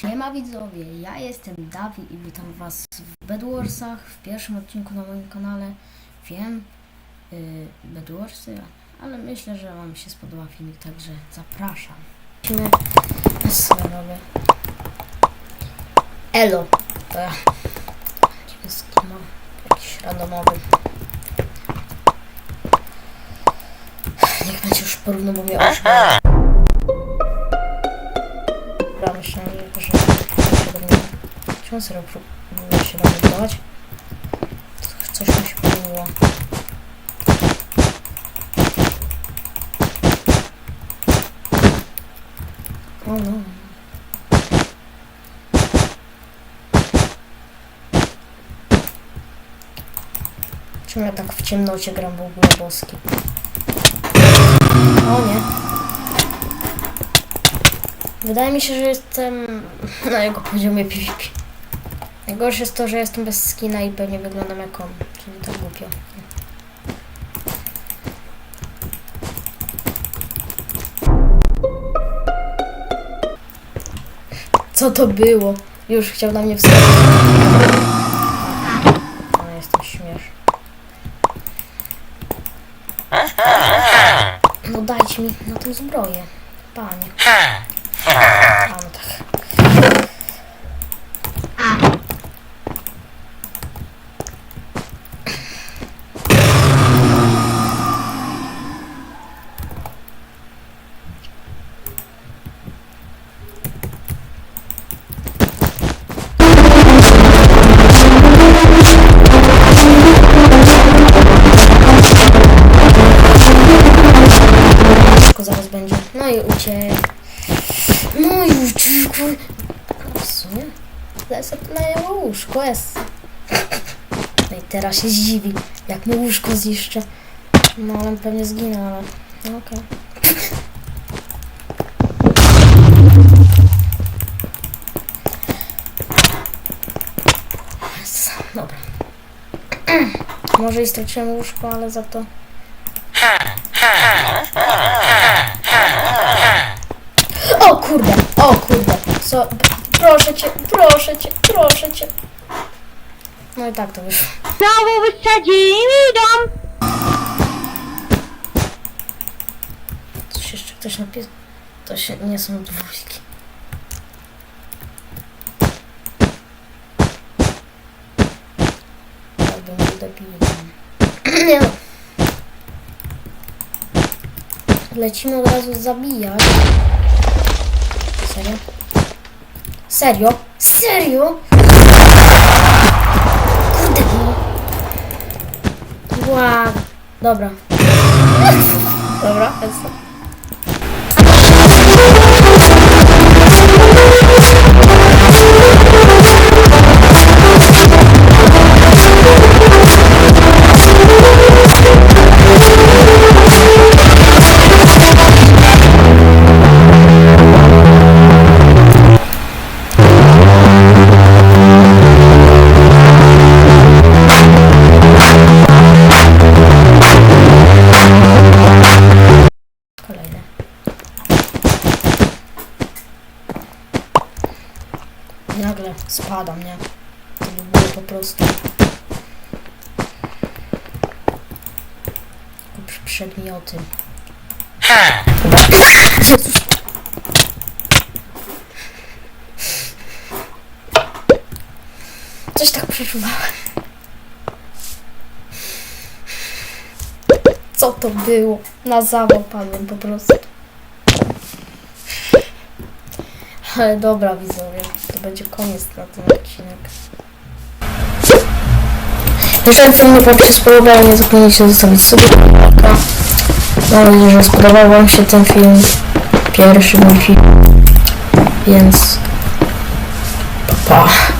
Siema widzowie, ja jestem Dawid i witam was w Bedwarsach, w pierwszym odcinku na moim kanale. Wiem, yy, Bedwarsy, ale myślę, że wam się spodoba filmik, także zapraszam. Lecimy na serwerowy. Elo, to ja. Mam, jakiś randomowy. Niech będzie już porówno, bo mnie oczy Czemu serio próbuję się remontować? Coś mi się pomyliło. O no. Czemu ja tak w ciemnocie gram w ogóle boski? O nie. Wydaje mi się, że jestem na jego poziomie PvP. Najgorsze jest to, że jestem bez skina i pewnie wyglądam jak on, czyli to głupio. Co to było? Już chciał na mnie wskoczyć. Ale jestem śmieszny. No dajcie mi na tą zbroję. Panie. A, no tak. Uciekł. No i. Lecę na jego łóżko, jest. No i teraz się zdziwi, jak mu łóżko zniszczę. No ale pewnie zginę, ale... No okej. Jest, Dobra. Może i straciłem łóżko, ale za to... Co? Proszę cię, proszę cię, proszę cię. No i tak to wyszło. Znowu wysadzili dom! Coś jeszcze ktoś napisał. To się nie są dwójki. Albo nie debilem. Nie no. Lecimy od razu zabijać. Serio? Serio? Serio? Kurde no. Wow. Dobra. Dobra, jest. Nagle spadam, nie? To by było po prostu... Przedmioty. Coś tak przeczuwałem. Co to było? Na zawał padłem po prostu. Ale dobra widzowie, to będzie koniec na ten odcinek. Jeżeli film Wam się spodobał, nie zapomnijcie zostawić sobie lajka. Mam nadzieję, że spodobał Wam się ten film. Pierwszy mój film. Więc... Pa, pa.